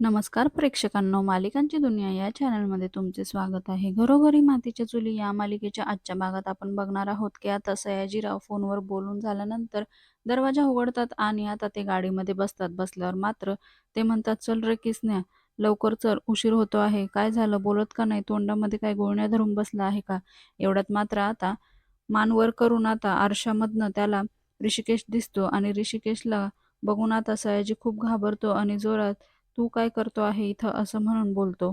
नमस्कार प्रेक्षकांनो मालिकांची दुनिया या चॅनलमध्ये तुमचे स्वागत आहे. घरोघरी मातीच्या चुली या मालिकेच्या आजच्या भागात आपण बघणार आहोत की आता सयाजीराव फोनवर बोलून झाल्यानंतर दरवाजा उघडतात आणि आता ते गाडीमध्ये बसतात. बसल्यावर मात्र ते म्हणतात चल रे किसण्या लवकर चल उशीर होतो आहे. काय झालं? बोलत का नाही? तोंडामध्ये काय गोळण्या धरून बसला आहे का? एवढ्यात मात्र आता मान वर करून आता आरशामधनं त्याला ऋषिकेश दिसतो आणि ऋषिकेशला बघून आता सयाजी खूप घाबरतो आणि जोरात तू काय करतो आहे इथं असं म्हणून बोलतो.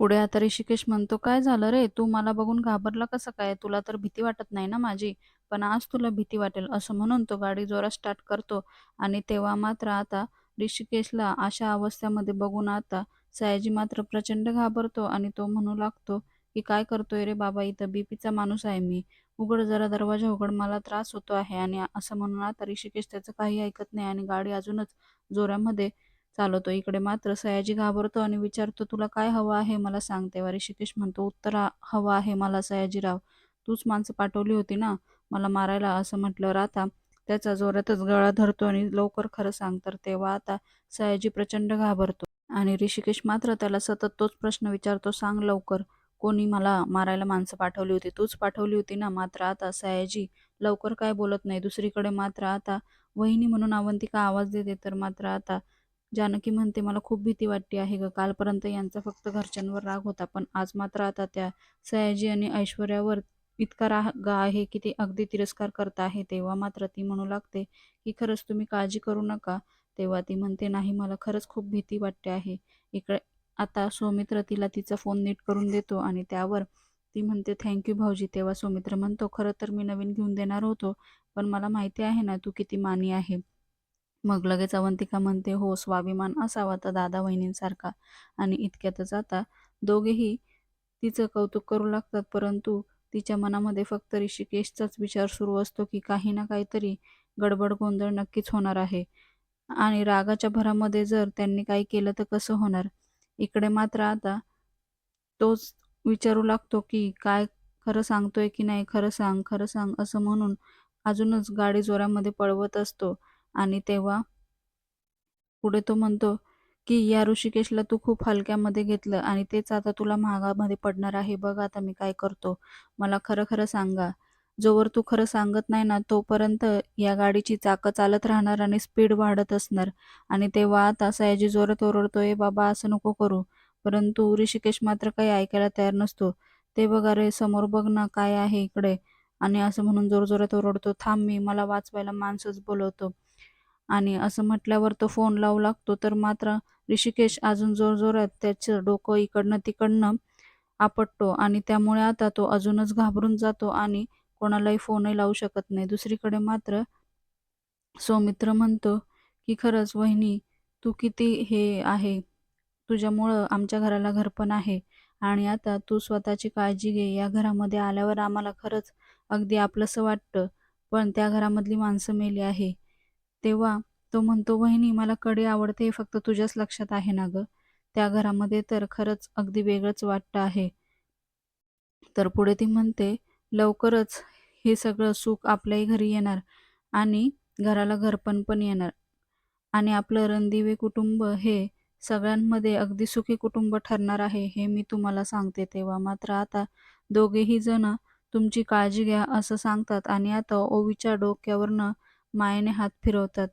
पुढे आता ऋषिकेश म्हणतो काय झालं रे? तू मला बघून घाबरला कसं काय? तुला तर भीती वाटत नाही ना माझी? पण आज तुला भीती वाटेल असं म्हणून तो गाडी जोरात स्टार्ट करतो. आणि तेव्हा मात्र आता ऋषिकेशला अशा अवस्थेमध्ये बघून आता सयाजी मात्र प्रचंड घाबरतो आणि तो म्हणू लागतो की काय करतोय रे बाबा इथं? बीपीचा माणूस आहे मी. उघड जरा दरवाजा उघड मला त्रास होतो आहे. आणि असं म्हणून आता ऋषिकेश त्याचं काही ऐकत नाही आणि गाडी अजूनच जोरामध्ये चालवतो. इकडे मात्र सयाजी घाबरतो आणि विचारतो तुला काय हवं आहे? मला सांग. तेव्हा ऋषिकेश म्हणतो उत्तर हवं आहे मला सयाजीराव. तूच माणसं पाठवली होती ना? मला मारायला असं म्हटल्यावर आता त्याचा जोरातच गळा धरतो आणि लवकर खरं सांग. तर तेव्हा आता सयाजी प्रचंड घाबरतो आणि ऋषिकेश मात्र त्याला सतत तोच प्रश्न विचारतो सांग लवकर कोणी मला मारायला माणसं पाठवली होती? तूच पाठवली होती ना? मात्र आता सयाजी लवकर काय बोलत नाही. दुसरीकडे मात्र आता वहिनी म्हणून अवंतिका आवाज देते. तर मात्र आता जानकी म्हणते मला खूप भीती वाटते आहे ग. कालपर्यंत यांचा फक्त घरच्यांवर राग होता पण आज मात्र आता त्या सयाजी आणि ऐश्वर्यावर इतका राग आहे की ते अगदी तिरस्कार करत आहे. तेव्हा मात्र ती म्हणू लागते की खरंच तुम्ही काळजी करू नका. तेव्हा ती म्हणते नाही मला खरंच खूप भीती वाटते आहे. इकडे आता सौमित्र तिला तिचा फोन नीट करून देतो आणि त्यावर ती म्हणते थँक्यू भाऊजी. तेव्हा सौमित्र म्हणतो खरं तर मी नवीन घेऊन देणार होतो पण मला माहिती आहे ना तू किती मानी आहे. मग लगेच अवंतिका म्हणते हो स्वाभिमान असावा तर दादा वहिनींसारखा आणि इतक्यातच आता दोघेही तिचं कौतुक करू लागतात परंतु तिच्या मनामध्ये फक्त ऋषिकेशचाच विचार सुरू असतो की काही ना काहीतरी गडबड गोंधळ नक्कीच होणार आहे. आणि रागाच्या भरामध्ये जर त्यांनी काही केलं तर कसं होणार? इकडे मात्र आता तोच विचारू लागतो की काय खरं सांगतोय की नाही खरं सांग खरं सांग असं म्हणून अजूनच गाडी जोरामध्ये पळवत असतो. आणि तेव्हा पुढे तो म्हणतो की या ऋषिकेशला तू खूप हलक्यामध्ये घेतलं आणि तेच आता तुला महागामध्ये पडणार आहे. बघ आता मी काय करतो. मला खरं खरं सांगा. जोवर तू खरं सांगत नाही ना तोपर्यंत या गाडीची चाकं चालत राहणार आणि स्पीड वाढत असणार. आणि तेव्हा आता सयाजी जोरात ओरडतोय बाबा असं नको करू. परंतु ऋषिकेश मात्र काही ऐकायला तयार नसतो. ते बघ अरे समोर बघ ना काय आहे इकडे. आणि असं म्हणून जोरजोरात ओरडतो थांब मी मला वाचवायला माणसंच बोलवतो. आणि असं म्हटल्यावर तो फोन लावू लागतो. तर मात्र ऋषिकेश अजून जोरजोरात त्याचं डोकं इकडनं तिकडनं आपटतो आणि त्यामुळे आता तो अजूनच घाबरून जातो आणि कोणालाही फोनही लावू शकत नाही. दुसरीकडे मात्र सौमित्र म्हणतो की खरंच वहिनी तू किती हे आहे. तुझ्यामुळं आमच्या घराला घरपण आहे. आणि आता तू स्वतःची काळजी घे. या घरामध्ये आल्यावर आम्हाला खरंच अगदी आपलंसं वाटतं. पण त्या घरामधली माणसं मेली आहे. तेव्हा तो म्हणतो वहिनी मला कडी आवडते हे फक्त तुझ्याच लक्षात आहे ना ग? त्या घरामध्ये तर खरंच अगदी वेगळंच वाटतं आहे. तर पुढे ती म्हणते लवकरच हे सगळं सुख आपल्याही घरी येणार आणि घराला घरपण पण येणार. आणि आपलं रणदिवे कुटुंब हे सगळ्यांमध्ये अगदी सुखी कुटुंब ठरणार आहे हे मी तुम्हाला सांगते. तेव्हा मात्र आता दोघेही जण तुमची काळजी घ्या असं सांगतात आणि आता ओवीच्या डोक्यावरनं मायेने हात फिरवतात.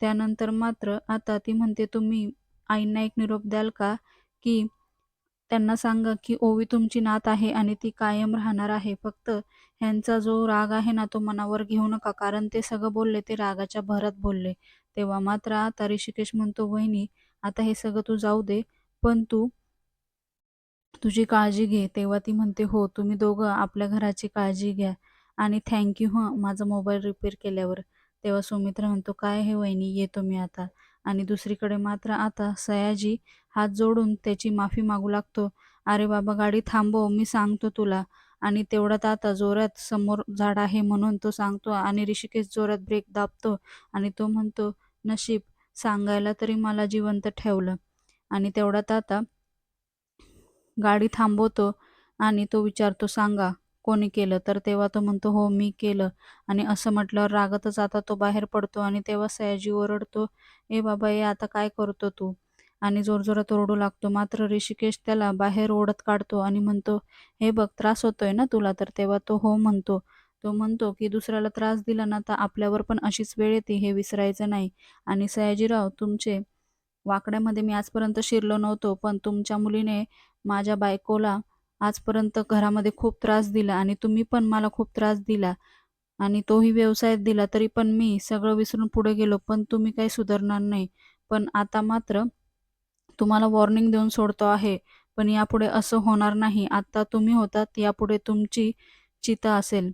त्यानंतर मात्र आता ती म्हणते तुम्ही आईंना एक निरोप द्याल का? की त्यांना सांगा की ओवी तुमची नात आहे आणि ती कायम राहणार आहे. फक्त ह्यांचा जो राग आहे ना तो मनावर घेऊ नका. कारण ते सगळं बोलले ते रागाच्या भरात बोलले. तेव्हा मात्र आता ऋषिकेश म्हणतो वहिनी आता हे सगळं तू जाऊ दे पण तू तुझी काळजी घे. तेव्हा ती म्हणते हो तुम्ही दोघं आपल्या घराची काळजी घ्या आणि थँक्यू हं माझा मोबाईल रिपेअर केल्यावर. तेव्हा सुमित्रा म्हणतो काय हे वहिनी येतो मी आता. आणि दुसरीकडे मात्र आता सयाजी हात जोडून त्याची माफी मागू लागतो. अरे बाबा गाडी थांबव मी सांगतो तुला. आणि तेवढ्यात आता जोरात समोर झाड आहे म्हणून तो सांगतो आणि ऋषिकेश जोरात ब्रेक दाबतो आणि तो म्हणतो नशीब सांगायला तरी मला जिवंत ठेवलं. आणि तेवढ्यात आता गाडी थांबवतो आणि तो विचारतो सांगा कोणी केलं तर तेव्हा तो म्हणतो हो मी केलं. आणि असं म्हटल्यावर रागातच आता तो बाहेर पडतो आणि तेव्हा सयाजी ओरडतो ए बाबा ए आता काय करतो तू? आणि जोरजोरात ओरडू लागतो मात्र ऋषिकेश त्याला बाहेर ओढत काढतो आणि म्हणतो हे बघ त्रास होतोय ना तुला? तर तेव्हा तो हो म्हणतो. तो म्हणतो की दुसऱ्याला त्रास दिला ना तर आपल्यावर पण अशीच वेळ येते हे विसरायचं नाही. आणि सयाजीराव तुमचे वाकड्यामध्ये मी आजपर्यंत शिरलो नव्हतो पण तुमच्या मुलीने माझ्या बायकोला आजपर्यंत घरामध्ये खूप त्रास दिला आणि तुम्ही पण मला खूप त्रास दिला आणि तोही व्यवसायात दिला तरी पण मी सगळं विसरून पुढे गेलो पण तुम्ही काही सुधारणार नाही. पण आता मात्र तुम्हाला वॉर्निंग देऊन सोडतो आहे पण यापुढे असं होणार नाही. आता तुम्ही होतात यापुढे तुमची चिता असेल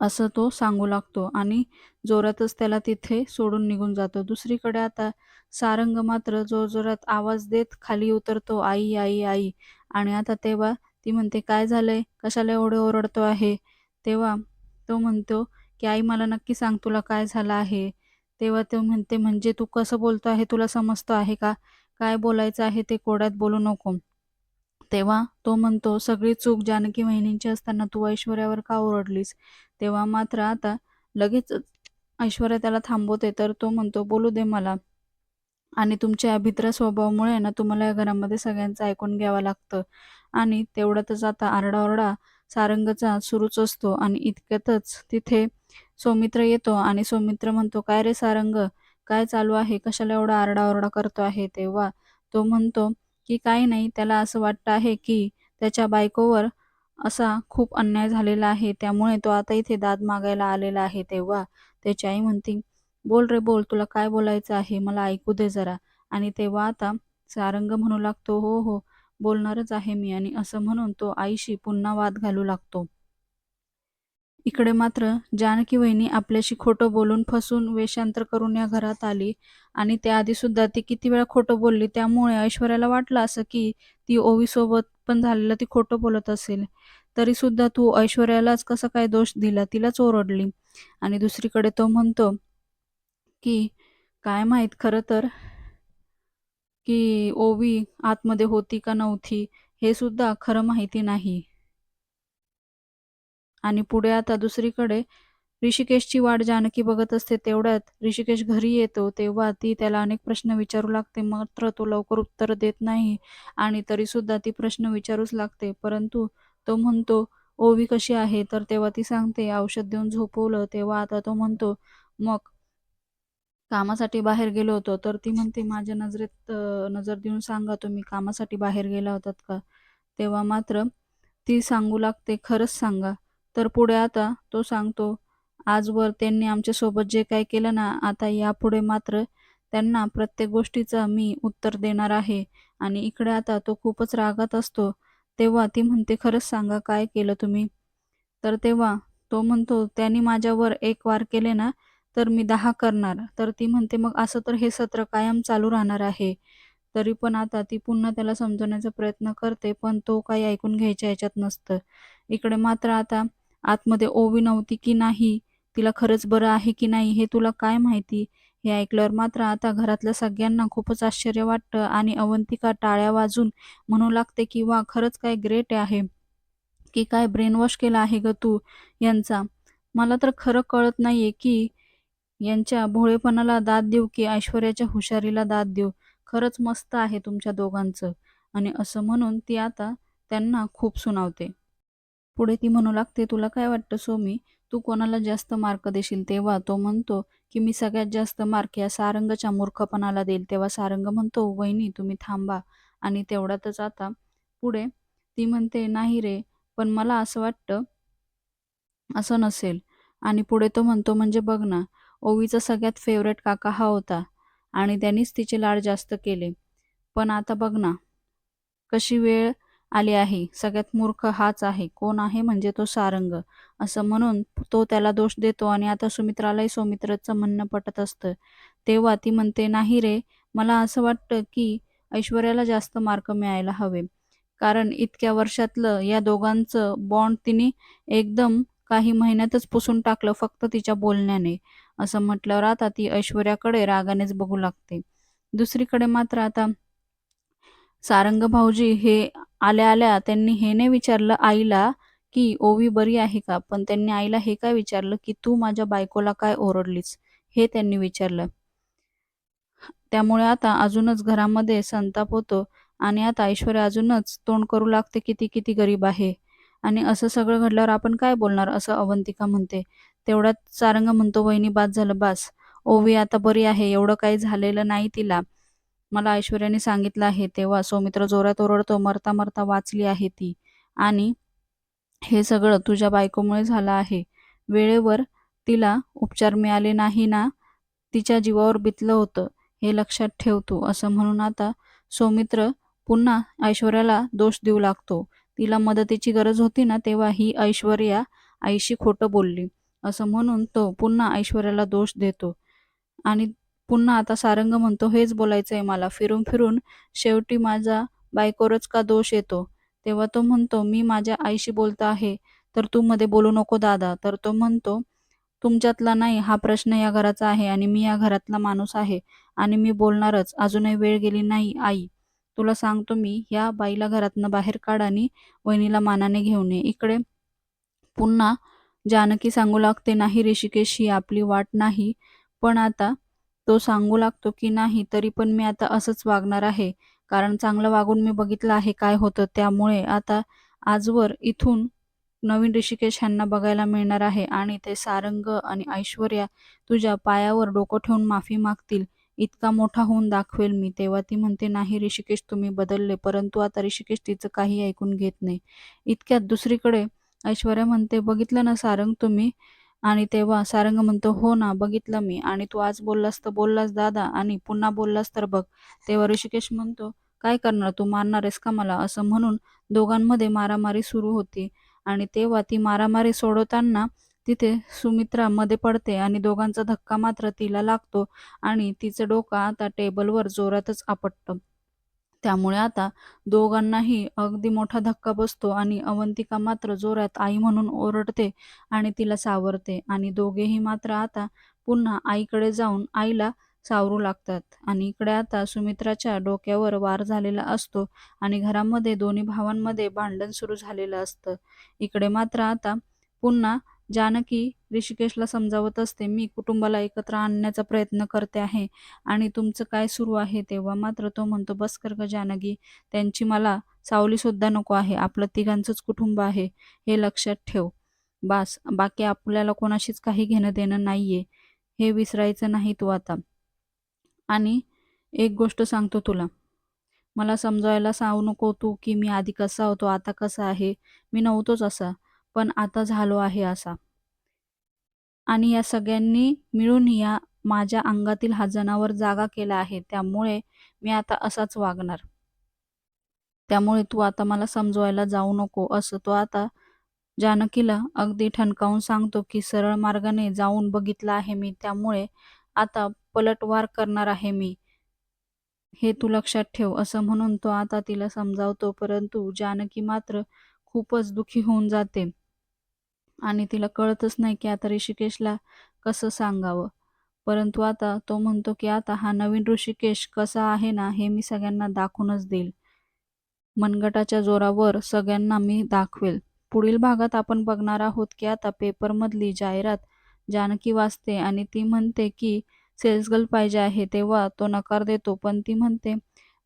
असं तो सांगू लागतो आणि जोरातच त्याला तिथे सोडून निघून जातो. दुसरीकडे आता सारंग मात्र जोरजोरात आवाज देत खाली उतरतो आई आई आई. आणि आता तेव्हा ती म्हणते काय झालंय? कशाला एवढे ओरडतो आहे? तेव्हा तो म्हणतो की आई मला नक्की सांग तुला काय झालं आहे. तेव्हा तो म्हणते म्हणजे तू कसं बोलतो आहे? तुला समजतो आहे का? काय बोलायचं आहे ते कोड्यात बोलू नको. तेव्हा तो म्हणतो सगळी चूक जानकी वहिनींची असताना तू ऐश्वर्यावर का ओरडलीस? तेव्हा मात्र आता लगेच ऐश्वर्या त्याला थांबवते. तर तो म्हणतो बोलू दे मला. आणि तुमच्या अभित्र स्वभावामुळे ना तुम्हाला या घरामध्ये सगळ्यांचं ऐकून घ्यावं लागतं. आणि तेवढ्यातच आता आरडाओरडा सारंगचा सुरूच असतो आणि इतक्यातच तिथे सौमित्र येतो आणि सौमित्र म्हणतो काय रे सारंग? काय चालू आहे? कशाला एवढा आरडाओरडा करतो आहे तेव्हा? तो म्हणतो की काही नाही त्याला असं वाटतं आहे की त्याच्या बायकोवर असा खूप अन्याय झालेला आहे. त्यामुळे तो आता इथे दाद मागायला आलेला आहे तेव्हा. त्याची आई म्हणते बोल रे बोल तुला काय बोलायचं आहे? मला ऐकू दे जरा. आणि तेव्हा आता सारंग म्हणू लागतो हो हो बोलणारच आहे मी. आणि असं म्हणून तो आईशी पुन्हा वाद घालू लागतो. इकडे मात्र जानकी वहिनी आपल्याशी खोटं बोलून फसून वेषांतर करून या घरात आली. आणि त्याआधी सुद्धा ती किती वेळा खोटं बोलली त्यामुळे ऐश्वर्याला वाटलं असं की ती ओवीसोबत पण झालेलं ती खोटं बोलत असेल. तरी सुद्धा तू ऐश्वर्यालाच कसा काय दोष दिला? तिलाच ओरडली. आणि दुसरीकडे तो म्हणतो की काय माहीत खरं तर की ओवी आतमध्ये होती का नव्हती हे सुद्धा खरं माहिती नाही. आणि पुढे आता दुसरीकडे ऋषिकेशची वाट जानकी बघत असते तेवढ्यात ऋषिकेश घरी येतो तेव्हा ती त्याला अनेक प्रश्न विचारू लागते मात्र तो लवकर उत्तर देत नाही आणि तरी सुद्धा ती प्रश्न विचारूच लागते. परंतु तो म्हणतो ओवी कशी आहे? तर तेव्हा ती सांगते औषध देऊन झोपवलं. तेव्हा आता तो म्हणतो मग कामासाठी बाहेर गेलो होतो तर ती म्हणते माझ्या नजरेत नजर देऊन सांगा तुम्ही कामासाठी बाहेर गेला होतात का? तेव्हा मात्र ती सांगू लागते खरंच सांगा. तर पुढे आता तो सांगतो आजवर त्यांनी आमच्यासोबत जे काय केलं ना आता यापुढे मात्र त्यांना प्रत्येक गोष्टीचं मी उत्तर देणार आहे. आणि इकडे आता तो खूपच रागात असतो. तेव्हा ती म्हणते खरंच सांगा काय केलं तुम्ही? तर तेव्हा तो म्हणतो त्यांनी माझ्यावर एक वार केले ना तर मी दहा करणार. तर ती म्हणते मग असं तर हे सत्र कायम चालू राहणार आहे. तरी पण आता ती पुन्हा त्याला समजवण्याचा प्रयत्न करते पण तो काही ऐकून घ्यायच्या याच्यात नसतं. इकडे मात्र आता आतमध्ये ओवी नव्हती की नाही तिला खरंच बरं आहे की नाही हे तुला काय माहिती? हे ऐकल्यावर मात्र आता घरातल्या सगळ्यांना खूपच आश्चर्य वाटतं आणि अवंतिका टाळ्या वाजून म्हणू लागते की वा खरंच काय ग्रेट आहे. की काय ब्रेनवॉश केला आहे ग तू यांचा. मला तर खरं कळत नाहीये की यांच्या भोळेपणाला दाद देऊ की ऐश्वर्याच्या हुशारीला दाद देऊ? खरंच मस्त आहे तुमच्या दोघांचं. आणि असं म्हणून ती आता त्यांना खूप सुनावते. पुढे ती म्हणू लागते तुला काय वाटतं सोमी? तू कोणाला जास्त मार्क देशील? तेव्हा तो म्हणतो की मी सगळ्यात जास्त मार्क या सारंगच्या मूर्खपणाला देईल. तेव्हा सारंग म्हणतो वहिनी तुम्ही थांबा. आणि तेवढ्यातच आता पुढे ती म्हणते नाही रे पण मला असं वाटतं असं नसेल. आणि पुढे तो म्हणतो म्हणजे बघ ना ओवीचा सगळ्यात फेवरेट काका हा होता आणि त्यांनीच तिचे लाड जास्त केले. पण आता बघ ना कशी वेळ आली आहे सगळ्यात मूर्ख हाच आहे कोण आहे म्हणजे तो सारंग असं म्हणून तो त्याला दोष देतो आणि आता सुमित्रालाही सौमित्रचं म्हणणं पटत असतं. तेव्हा ती म्हणते नाही रे मला असं वाटतं की ऐश्वर्याला जास्त मार्क मिळायला हवे. कारण इतक्या वर्षातलं या दोघांचं बॉन्ड तिने एकदम काही महिन्यातच पुसून टाकलं फक्त तिच्या बोलण्याने. असं म्हटल्यावर आता ती ऐश्वर्याकडे रागानेच बघू लागते. दुसरीकडे मात्र आता सारंग भाऊजी हे आल्या आल्या त्यांनी हे नाही विचारलं आईला की ओवी बरी आहे का? पण त्यांनी आईला हे काय विचारलं की तू माझ्या बायकोला काय ओरडलीस? हे त्यांनी विचारलं. त्यामुळे आता अजूनच घरामध्ये संताप होतो आणि आता ऐश्वर्या अजूनच तोंड करू लागते किती किती गरीब आहे. आणि असं सगळं घडल्यावर आपण काय बोलणार? असं अवंतिका म्हणते. तेवढ्यात सारंग म्हणतो वहिनी बाद झालं बास. ओवी आता बरी आहे. एवढं काही झालेलं नाही तिला. मला ऐश्वर्याने सांगितलं आहे तेव्हा. सौमित्र जोरात ओरडतो मरता मरता वाचली आहे ती. आणि हे सगळं तुझ्या बायकोमुळे झालं आहे. वेळेवर तिला उपचार मिळाले नाही ना? तिच्या जीवावर बितलं होतं. हे लक्षात ठेव तू. असं म्हणून आता सौमित्र पुन्हा ऐश्वर्याला दोष देऊ लागतो. तिला मदतीची गरज होती ना तेव्हा ही ऐश्वर्या आईशी खोटं बोलली. असं म्हणून तो पुन्हा ऐश्वर्याला दोष देतो. आणि पुन्हा आता सारंग म्हणतो हेच बोलायचं आहे मला. फिरून फिरून शेवटी माझा बायकोरच का दोष येतो? तेव्हा तो म्हणतो मी माझ्या आईशी बोलतो आहे तर तू मध्ये बोलू नको दादा. तर तो म्हणतो तुमच्यातला नाही हा प्रश्न या घराचा आहे आणि मी या घरातला माणूस आहे आणि मी बोलणारच. अजूनही वेळ गेली नाही आई. तुला सांगतो मी या बाईला घरातनं बाहेर काढ आणि वहिनीला मानाने घेऊन ये इकडे पुन्हा जानकी सांगू लागते नाही ऋषिकेश ही आपली वाट नाही. पण आता तो सांगू लागतो की नाही तरी पण मी आता असंच वागणार आहे. कारण चांगलं वागून मी बघितलं आहे काय होतं. त्यामुळे आता आजवर इथून नवीन ऋषिकेश ह्यांना बघायला मिळणार आहे आणि ते सारंग आणि ऐश्वर्या तुझ्या पायावर डोकं ठेवून माफी मागतील. इतका मोठा होऊन दाखवेल मी. तेव्हा ती म्हणते नाही ऋषिकेश तुम्ही बदलले. परंतु आता ऋषिकेश तिचं काही ऐकून घेत नाही. इतक्यात दुसरीकडे ऐश्वर्या म्हणते बघितलं ना सारंग तुम्ही? आणि तेव्हा सारंग म्हणतो हो ना बघितलं मी. आणि तू आज बोललास तर बोललास दादा. आणि पुन्हा बोललास तर बघ. तेव्हा ऋषिकेश म्हणतो काय करणार? तू मारणार आहेस का मला? असं म्हणून दोघांमध्ये मारामारी सुरू होती. आणि तेव्हा ती मारामारी सोडवताना तिथे सुमित्रा मध्ये पडते आणि दोघांचा धक्का मात्र तिला लागतो आणि तिचं डोकं आता टेबलवर जोरातच आपटतं. त्यामुळे आता दोघांनाही अगदी मोठा धक्का बसतो आणि अवंतिका मात्र जोरात आई म्हणून ओरडते आणि तिला सावरते आणि दोघेही मात्र आता पुन्हा आईकडे जाऊन आईला सावरू लागतात. आणि इकडे आता सुमित्राच्या डोक्यावर वार झालेला असतो आणि घरामध्ये दोन्ही भावांमध्ये भांडण सुरू झालेलं असतं. इकडे मात्र आता पुन्हा जानकी ऋषिकेशला समजावत असते मी कुटुंबाला एकत्र आणण्याचा प्रयत्न करते आहे आणि तुमचं काय सुरू आहे तेव्हा मात्र तो म्हणतो बस कर ग जानकी त्यांची मला सावलीसुद्धा नको आहे आपलं तिघांचंच कुटुंब आहे हे लक्षात ठेव. बास बाकी आपल्याला कोणाशीच काही घेणं देणं नाहीये हे विसरायचं नाही तू आता. आणि एक गोष्ट सांगतो तुला. मला समजायला सांगू नको तू की मी आधी कसा होतो आता कसा आहे? मी नव्हतोच असा. पण आता झालो आहे असा. आणि या सगळ्यांनी मिळून या माझ्या अंगातील हा जनावर जागा केला आहे त्यामुळे मी आता असाच वागणार. त्यामुळे तू आता मला समजवायला जाऊ नको असं तो आता जानकीला अगदी ठणकावून सांगतो की सरळ मार्गाने जाऊन बघितलं आहे मी त्यामुळे आता पलटवार करणार आहे मी. हे तू लक्षात ठेव असं म्हणून तो आता तिला समजावतो परंतु जानकी मात्र खूपच दुखी होऊन जाते. आणि तिला कळतच नाही की आता ऋषिकेशला कसं सांगावं. परंतु आता तो म्हणतो की आता हा नवीन ऋषिकेश कसा आहे ना हे मी सगळ्यांना दाखवूनच देईल. मनगटाच्या जोरावर सगळ्यांना मी दाखवेल. पुढील भागात आपण बघणार आहोत की आता पेपरमधली जाहिरात जानकी वाचते आणि ती म्हणते की सेल्स गर्ल पाहिजे आहे तेव्हा तो नकार देतो. पण ती म्हणते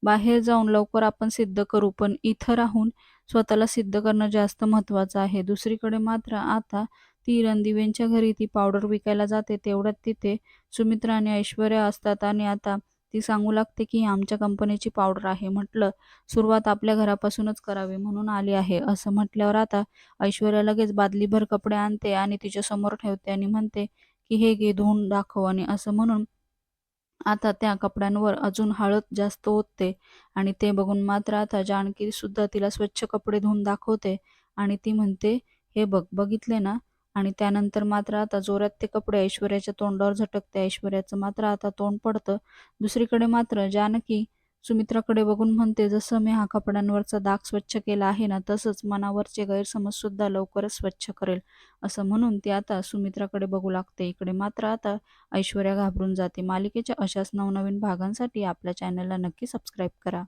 बाहेर जाऊन लवकर आपण सिद्ध करू पण इथं राहून स्वतःला सिद्ध करणं जास्त महत्त्वाचं आहे. दुसरीकडे मात्र आता ती रणदिवेंच्या घरी ती पावडर विकायला जाते तेवढ्यात तिथे सुमित्रा आणि ऐश्वर्या असतात आणि आता ती सांगू लागते की आमच्या कंपनीची पावडर आहे म्हटलं. सुरुवात आपल्या घरापासूनच करावी म्हणून आली आहे असं म्हटल्यावर आता ऐश्वर्या लगेच बादलीभर कपडे आणते आणि तिच्या समोर ठेवते आणि म्हणते की हे घे धुवून दाखव आणि असं म्हणून आता त्या कपड्यांवर अजून हळद जास्त ओतते आणि ते बघून मात्र आता जानकी सुद्धा तिला स्वच्छ कपडे धुवून दाखवते आणि ती म्हणते हे बघ बघितले ना? आणि त्यानंतर मात्र आता जोरात ते कपडे ऐश्वर्याच्या तोंडावर झटकते. ऐश्वर्याचं मात्र आता तोंड पडतं. दुसरीकडे मात्र जानकी सुमित्राकडे बघून म्हणते जसं मी हा कपड्यांवरचा दाग स्वच्छ केला आहे ना तसंच मनावरचे गैरसमज सुद्धा लवकरच स्वच्छ करेल. असं म्हणून ती आता सुमित्राकडे बघू लागते. इकडे मात्र आता ऐश्वर्या घाबरून जाते. मालिकेच्या अशाच नवनवीन भागांसाठी आपल्या चॅनलला नक्की सबस्क्राईब करा.